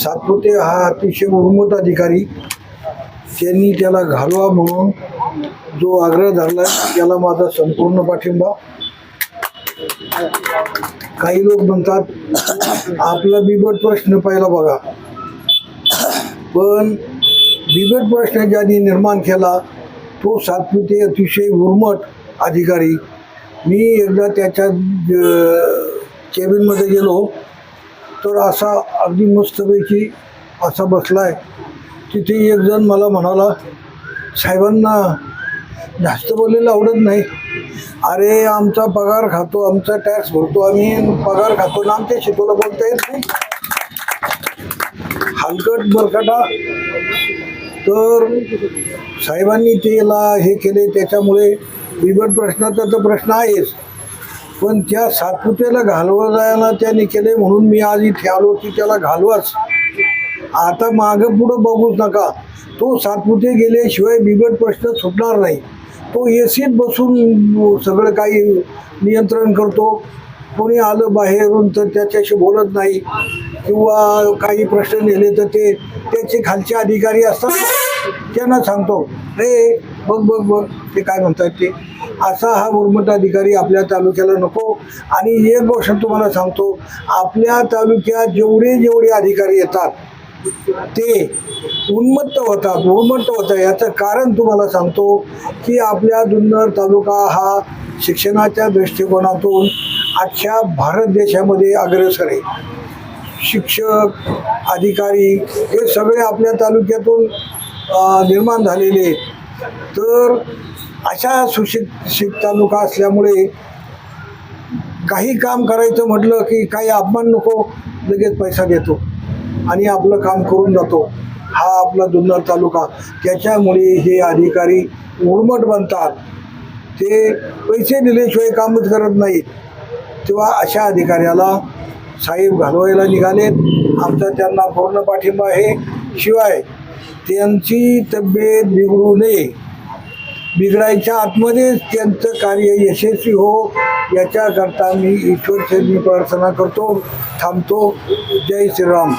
सातपुते हा अतिशय उर्मट अधिकारी. त्यांनी त्याला घालवा म्हणून जो आग्रह धरला त्याला माझा संपूर्ण पाठिंबा. काही लोक म्हणतात आपला बिबट प्रश्न पाहिला बघा. पण बिबट प्रश्न ज्यांनी निर्माण केला तो सातपुते अतिशय उर्मट अधिकारी. मी एकदा त्याच्या केबिनमध्ये गेलो. तर असा अगदी मस्तपैकी असा बसला आहे तिथे एक जण मला म्हणाला साहेबांना जास्त बोलायला आवडत नाही. अरे आमचा पगार खातो आमचा टॅक्स भरतो आम्ही पगार खातो ना आमच्या तुला बोलता येत नाही. हलकट बरकटा. तर साहेबांनी तेला हे केले त्याच्यामुळे बिबट प्रश्नाचा तर प्रश्न आहेच. पण त्या सातपुत्याला घालवा जायला त्याने केले म्हणून मी आज इथे आलो की त्याला घालवाच. आता मागं पुढं बघूच नका. तो सातपुते गेल्याशिवाय बिबट प्रश्न सुटणार नाही. तो एसीत बसून सगळं काही नियंत्रण करतो. कोणी आलं बाहेरून तर त्याच्याशी बोलत नाही. किंवा काही प्रश्न नेले तर ते त्याचे खालचे अधिकारी असतात ना, त्यांना सांगतो रे बघ बघ बघ. ते काय म्हणतात ते असा हा उर्मट अधिकारी आपल्या तालुक्याला नको. आणि एक गोष्ट तुम्हाला सांगतो आपल्या तालुक्यात जेवढे जेवढे अधिकारी येतात ते उन्मत्त होतात उन्मत्त होतात. याचं कारण तुम्हाला सांगतो की आपल्या जुन्नर तालुका हा शिक्षणाच्या दृष्टिकोनातून आजच्या भारत देशामध्ये अग्रेसर आहे. शिक्षक अधिकारी हे सगळे आपल्या तालुक्यातून निर्माण झालेले तर अशा सुशिक्षित तालुका असल्यामुळे काही काम करायचं म्हटलं की काही अपमान नको लगेच पैसा देतो. आणि आपलं काम करून जातो. हा आपला जुन्नर तालुका. त्याच्यामुळे हे अधिकारी उर्मट बनतात. ते पैसे दिल्याशिवाय कामच करत नाहीत. तेव्हा अशा अधिकाऱ्याला साहेब घालवायला निघालेत. आमचा त्यांना पूर्ण पाठिंबा आहे. शिवाय त्यांची तब्येत बिघडू नये. बिघडायच्या आतमध्येच त्यांचं कार्य यशस्वी हो याच्याकरता मी ईश्वर प्रार्थना करतो थांबतो. जय श्रीराम.